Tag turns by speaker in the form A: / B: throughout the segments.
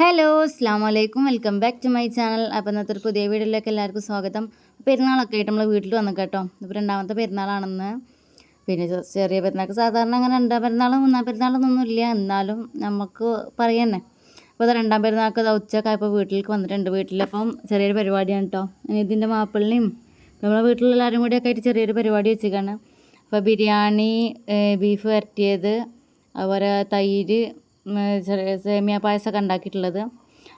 A: Hello അസ്സാം വലൈക്കും welcome back to my channel. അപ്പോൾ ഇന്നത്തെ ഒരു പുതിയ വീഡിയോയിലേക്ക് എല്ലാവർക്കും സ്വാഗതം. പെരുന്നാളൊക്കെ ആയിട്ട് നമ്മൾ വീട്ടിൽ വന്നു കേട്ടോ. ഇപ്പോൾ രണ്ടാമത്തെ പെരുന്നാളാണെന്ന്. പിന്നെ ചെറിയ പെരുന്നാൾക്ക് സാധാരണ അങ്ങനെ രണ്ടാം പെരുന്നാളും മൂന്നാം പെരുന്നാളൊന്നും ഇല്ല. എന്നാലും നമുക്ക് പറയുന്നേ. അപ്പോൾ അത് രണ്ടാം പെരുന്നാൾക്ക് ദാ ഉച്ചക്കായപ്പോൾ വീട്ടിലേക്ക് വന്നിട്ടുണ്ട് വീട്ടിലപ്പം ചെറിയൊരു പരിപാടിയാണ് കേട്ടോ ഇതിന്റെ മാപ്പിളിനെയും നമ്മളെ വീട്ടിലുള്ള എല്ലാവരും കൂടിയൊക്കെ ആയിട്ട് ചെറിയൊരു പരിപാടി വെച്ചിരിക്കുകയാണ് അപ്പോൾ ബിരിയാണി ബീഫ് വരട്ടിയത്. അതുപോലെ തൈര് ചെറിയ സേമിയ പായസമൊക്കെ ഉണ്ടാക്കിയിട്ടുള്ളത്.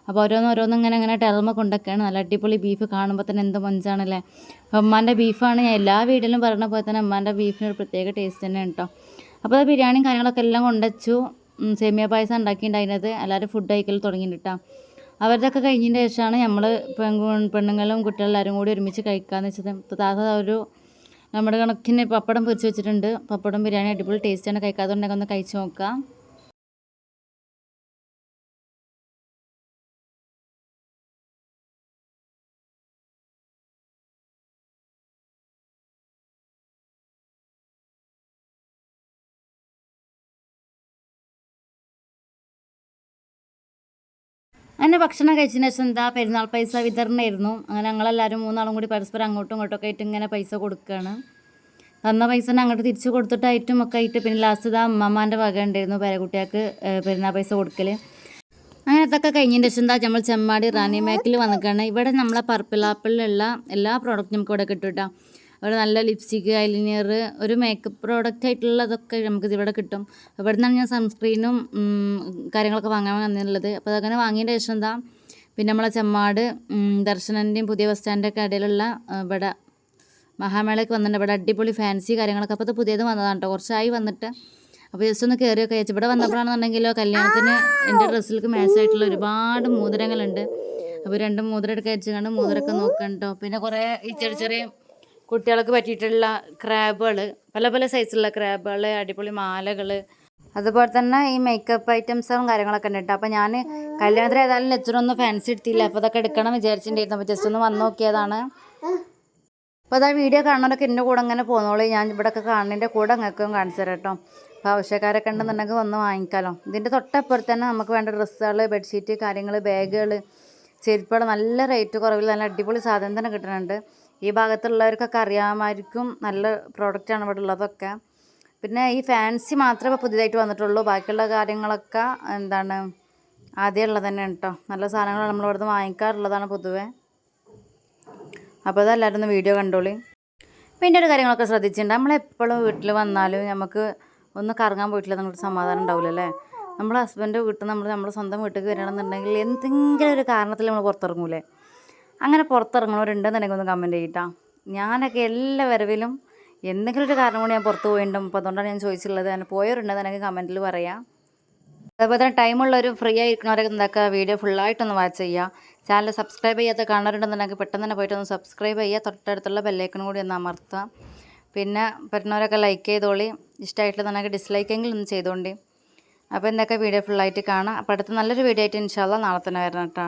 A: അപ്പോൾ ഓരോന്ന് ഇങ്ങനെ ഇങ്ങനെ ടെർമ കൊണ്ടൊക്കെയാണ്. നല്ല അടിപൊളി ബീഫ് കാണുമ്പോൾ തന്നെ എന്ത് മഞ്ചാണല്ലേ. അപ്പോൾ ഉമ്മാന്റെ ബീഫാണ് ഞാൻ എല്ലാ വീട്ടിലും പറഞ്ഞ പോലെ തന്നെ ഉമ്മാന്റെ ബീഫിന് ഒരു പ്രത്യേക ടേസ്റ്റ് തന്നെയാണ് കേട്ടോ. അപ്പോൾ അത് ബിരിയാണിയും കാര്യങ്ങളൊക്കെ എല്ലാം കൊണ്ടുവച്ചു. സേമിയ പായസം ഉണ്ടാക്കിയിട്ടുണ്ടായിരുന്നത്. എല്ലാവരും ഫുഡ് കഴിക്കൽ തുടങ്ങിയിട്ടുണ്ട് കേട്ടോ. അവരുടെയൊക്കെ കഴിഞ്ഞതിന് ശേഷമാണ് നമ്മൾ പെൺകു പെണ്ണുങ്ങളും കുട്ടികളെല്ലാവരും കൂടി ഒരുമിച്ച് കഴിക്കാമെന്ന് വെച്ചത്. ഇപ്പോൾ താത്ത ഒരു നമ്മുടെ കണക്കിന് പപ്പടം പൊരിച്ച് വെച്ചിട്ടുണ്ട്. പപ്പടം ബിരിയാണി അടിപൊളി ടേസ്റ്റാണ് കഴിക്കാത്തതുകൊണ്ടൊക്കെ ഒന്ന് കഴിച്ച് നോക്കാം. അങ്ങനെ ഭക്ഷണം കഴിച്ചതിന് ശേഷം എന്താ പെരുന്നാൾ പൈസ വിതരണമായിരുന്നു. അങ്ങനെ ഞങ്ങളെല്ലാവരും മൂന്നാളും കൂടി പരസ്പരം അങ്ങോട്ടും ഇങ്ങോട്ടും ഒക്കെ ആയിട്ട് ഇങ്ങനെ പൈസ കൊടുക്കുകയാണ് തന്ന പൈസ അങ്ങോട്ട് തിരിച്ച് കൊടുത്തിട്ടായിട്ടും ഒക്കെ ആയിട്ട് പിന്നെ ലാസ്റ്റ് ഇതാ അമ്മമാന്റെ വക ഉണ്ടായിരുന്നു പേരക്കുട്ടിയാൾക്ക് പെരുന്നാൾ പൈസ കൊടുക്കൽ അങ്ങനെ അതൊക്കെ കഴിഞ്ഞതിന് ശേഷം എന്താ നമ്മൾ ചെമ്മാടി റാണി മേക്കിൽ വന്നിക്കാണ്. ഇവിടെ നമ്മളെ പർപ്പിൾ ആപ്പിളിലുള്ള എല്ലാ പ്രോഡക്റ്റും നമുക്ക് ഇവിടെ കിട്ടും കേട്ടോ അവിടെ നല്ല ലിപ്സ്റ്റിക്ക് ഐലിനിയർ ഒരു മേക്കപ്പ് പ്രോഡക്റ്റ് ആയിട്ടുള്ളതൊക്കെ നമുക്ക് ഇവിടെ കിട്ടും. ഇവിടെ നിന്നാണ് ഞാൻ സൺസ്ക്രീനും കാര്യങ്ങളൊക്കെ വാങ്ങാൻ വന്നിട്ടുള്ളത്. അപ്പോൾ അതങ്ങനെ വാങ്ങിയതിന്റെ ശേഷം എന്താ പിന്നെ നമ്മളെ ചെമ്മാട് ദർശനന്റെയും പുതിയ ബസ് സ്റ്റാൻഡൊക്കെ ഇടയിലുള്ള ഇവിടെ മഹാമേളയ്ക്ക് വന്നിട്ടുണ്ട്. ഇവിടെ അടിപൊളി ഫാൻസി കാര്യങ്ങളൊക്കെ. അപ്പോൾ പുതിയത് വന്നതാണ് കേട്ടോ കുറച്ചായി വന്നിട്ട്. അപ്പോൾ ജസ്റ്റ് ഒന്ന് കയറിയൊക്കെ അയച്ചു ഇവിടെ വന്നപ്പോഴാണെന്നുണ്ടെങ്കിലോ കല്യാണത്തിന് എന്റെ ഡ്രസ്സിലേക്ക് മാച്ച് ആയിട്ടുള്ള ഒരുപാട് മോതിരങ്ങളുണ്ട്. അപ്പോൾ രണ്ട് മോതിരം എടുക്കാൻ അയച്ചു കണ്ട് മോതിരമൊക്കെ നോക്കണം കേട്ടോ പിന്നെ കുറേ ഈ ചെറിയ ചെറിയ കുട്ടികൾക്ക് പറ്റിയിട്ടുള്ള ക്രാബുകൾ പല പല സൈസിലുള്ള ക്രാബുകൾ അടിപൊളി മാലകൾ. അതുപോലെ തന്നെ ഈ മേക്കപ്പ് ഐറ്റംസും കാര്യങ്ങളൊക്കെ ഉണ്ട് കേട്ടോ. അപ്പോൾ ഞാൻ കല്യാണത്തിന് ഏതായാലും ലെച്ചറൊന്നും ഫാൻസി എടുത്തില്ല. അപ്പോൾ അതൊക്കെ എടുക്കണം വിചാരിച്ചിട്ടുണ്ടായിരുന്നു. അപ്പോൾ ജസ്റ്റ് ഒന്ന് വന്ന് നോക്കിയതാണ്. അപ്പോൾ അതാ വീഡിയോ കാണുന്നവരൊക്കെ എന്റെ കൂടെ അങ്ങനെ പോകുന്നോളൂ ഞാൻ ഇവിടെയൊക്കെ കാണുന്നതിന്റെ കൂടെ നിങ്ങൾക്കും കാണിച്ചു തരാം കേട്ടോ. അപ്പോൾ ആവശ്യക്കാരൊക്കെ ഉണ്ടെന്നുണ്ടെങ്കിൽ വന്ന് വാങ്ങിക്കാമല്ലോ ഇതിന്റെ തൊട്ടപ്പുറത്ത് തന്നെ നമുക്ക് വേണ്ട ഡ്രസ്സുകൾ ബെഡ്ഷീറ്റ് കാര്യങ്ങൾ ബാഗുകൾ ചെരുപ്പുകൾ നല്ല റേറ്റ് കുറവിൽ നല്ല അടിപൊളി സാധനം തന്നെ കിട്ടുന്നുണ്ട്. ഈ ഭാഗത്തുള്ളവർക്കൊക്കെ അറിയാമായിരിക്കും നല്ല പ്രോഡക്റ്റാണ് ഇവിടെ ഉള്ളതൊക്കെ പിന്നെ ഈ ഫാൻസി മാത്രമേ പുതിയതായിട്ട് വന്നിട്ടുള്ളൂ. ബാക്കിയുള്ള കാര്യങ്ങളൊക്കെ എന്താണ് ആദ്യം ഉള്ളത് തന്നെ കേട്ടോ നല്ല സാധനങ്ങൾ നമ്മൾ ഇവിടുന്ന് വാങ്ങിക്കാറുള്ളതാണ് പൊതുവേ. അപ്പോൾ അതെല്ലാവരും ഒന്ന് വീഡിയോ കണ്ടോളി. പിന്നെ ഒരു കാര്യങ്ങളൊക്കെ ശ്രദ്ധിച്ചിട്ടുണ്ട്. നമ്മളെപ്പോഴും വീട്ടിൽ വന്നാലും നമുക്ക് ഒന്ന് കറങ്ങാൻ പോയിട്ടില്ല നമുക്ക് സമാധാനം ഉണ്ടാവില്ല അല്ലേ? നമ്മളെ ഹസ്ബൻഡ് വീട്ടിൽ നമ്മൾ നമ്മുടെ സ്വന്തം വീട്ടിലേക്ക് വരികയാണെന്നുണ്ടെങ്കിൽ എന്തെങ്കിലും ഒരു കാരണത്തിൽ നമ്മൾ പുറത്തിറങ്ങൂലേ? അങ്ങനെ പുറത്തിറങ്ങണവരുണ്ടെന്നുണ്ടെങ്കിൽ ഒന്ന് കമന്റ് ചെയ്യട്ടാ. ഞാനൊക്കെ എല്ലാ വരവിലും എന്തെങ്കിലും ഒരു കാരണം കൊണ്ട് ഞാൻ പുറത്ത് പോയിട്ടുണ്ടോ. അപ്പോൾ അതുകൊണ്ടാണ് ഞാൻ ചോദിച്ചിട്ടുള്ളത്. അങ്ങനെ പോയവരുണ്ടെന്നുണ്ടെങ്കിൽ കമന്റിൽ പറയാം. അതുപോലെ തന്നെ ടൈമുള്ളവർ ഫ്രീ ആയിരിക്കണവരൊക്കെ എന്താക്കുക വീഡിയോ ഫുള്ളായിട്ടൊന്ന് വാച്ച് ചെയ്യുക. ചാനൽ സബ്സ്ക്രൈബ് ചെയ്യാത്ത കാണാറുണ്ടെന്നുണ്ടെങ്കിൽ പെട്ടെന്ന് തന്നെ പോയിട്ട് ഒന്ന് സബ്സ്ക്രൈബ് ചെയ്യുക. തൊട്ടടുത്തുള്ള ബെല്ലൈക്കണും കൂടി ഒന്ന് അമർത്തുക. പിന്നെ പറ്റുന്നവരൊക്കെ ലൈക്ക് ചെയ്തോളി. ഇഷ്ടമായിട്ടുണ്ടെന്നുണ്ടെങ്കിൽ ഡിസ്ലൈക്കെങ്കിലും ഒന്ന് ചെയ്തോണ്ടി. അപ്പോൾ എന്തൊക്കെ വീഡിയോ ഫുള്ളായിട്ട് കാണാം. അപ്പോൾ അടുത്ത നല്ലൊരു വീഡിയോ ആയിട്ട് ഇൻഷാല്ല നാളെ തന്നെ വരണം കേട്ടോ.